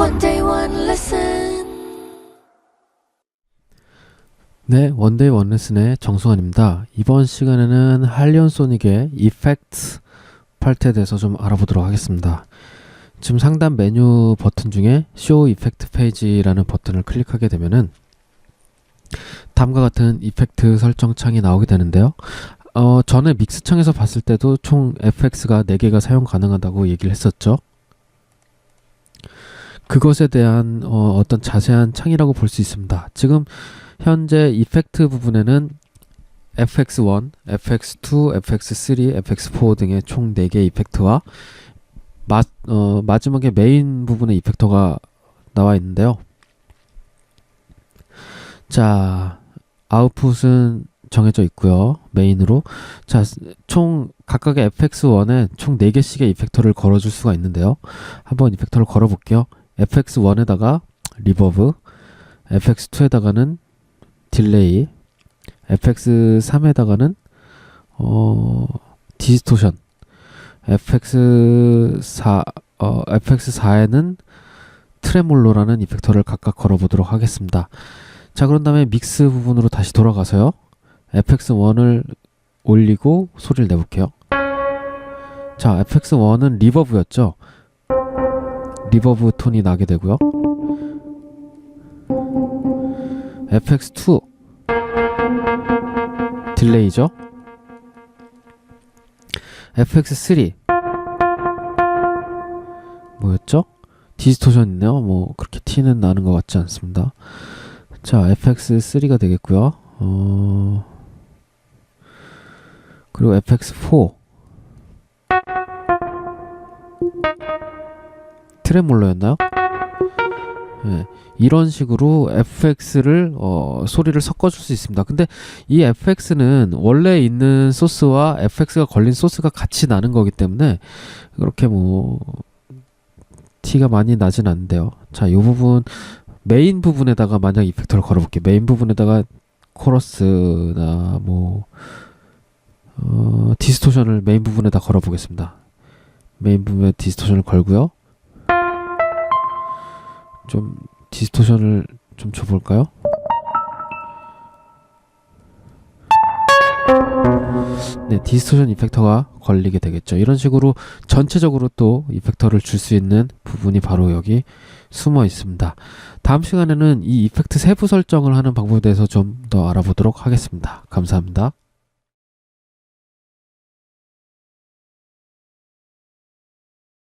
One day. 네, 원데이 원레슨의 정승환입니다. 이번 시간에는 할리온 소닉의 이펙트 파트에 대해서 좀 알아보도록 하겠습니다. 지금 상단 메뉴 버튼 중에 쇼 이펙트 페이지라는 버튼을 클릭하게 되면은 다음과 같은 이펙트 설정 창이 나오게 되는데요. 어, 전에 믹스 창에서 봤을 때도 총 FX가 4개가 사용 가능하다고 얘기를 했었죠. 그것에 대한 어, 어떤 자세한 창이라고 볼 수 있습니다. 지금 현재 이펙트 부분에는 FX1, FX2, FX3, FX4 등의 총 4개의 이펙트와 마, 어, 마지막에 메인 부분의 이펙터가 나와 있는데요. 자, 아웃풋은 정해져 있고요. 메인으로. 자, 총 각각의 FX1에 총 4개씩의 이펙터를 걸어줄 수가 있는데요. 한번 이펙터를 걸어볼게요. FX1에다가 리버브, FX2에다가는 딜레이, FX3에다가는 어, 디스토션, FX4 어, FX4에는 트레몰로라는 이펙터를 각각 걸어보도록 하겠습니다. 자, 그런 다음에 믹스 부분으로 다시 돌아가서요. FX1을 올리고 소리를 내볼게요. 자, FX1은 리버브였죠. 리버브 톤이 나게 되고요. FX2 딜레이죠. FX3 뭐였죠? 디스토션 있네요. 뭐 그렇게 티는 나는 것 같지 않습니다. 자, FX3가 되겠고요. 어 그리고 FX4 트레몰로였나요? 예, 이런 식으로 FX를 어, 소리를 섞어줄 수 있습니다. 근데 이 FX는 원래 있는 소스와 FX가 걸린 소스가 같이 나는 거기 때문에 그렇게 뭐 티가 많이 나진 않는데요. 자, 이 부분 메인 부분에다가 만약 이펙터를 걸어볼게요. 메인 부분에다가 코러스나 뭐 어, 디스토션을 메인 부분에다 걸어보겠습니다. 메인 부분에 디스토션을 걸고요. 좀 디스토션을 좀 줘볼까요? 네, 디스토션 이펙터가 걸리게 되겠죠. 이런 식으로 전체적으로 또 이펙터를 줄 수 있는 부분이 바로 여기 숨어 있습니다. 다음 시간에는 이 이펙트 세부 설정을 하는 방법에 대해서 좀 더 알아보도록 하겠습니다. 감사합니다.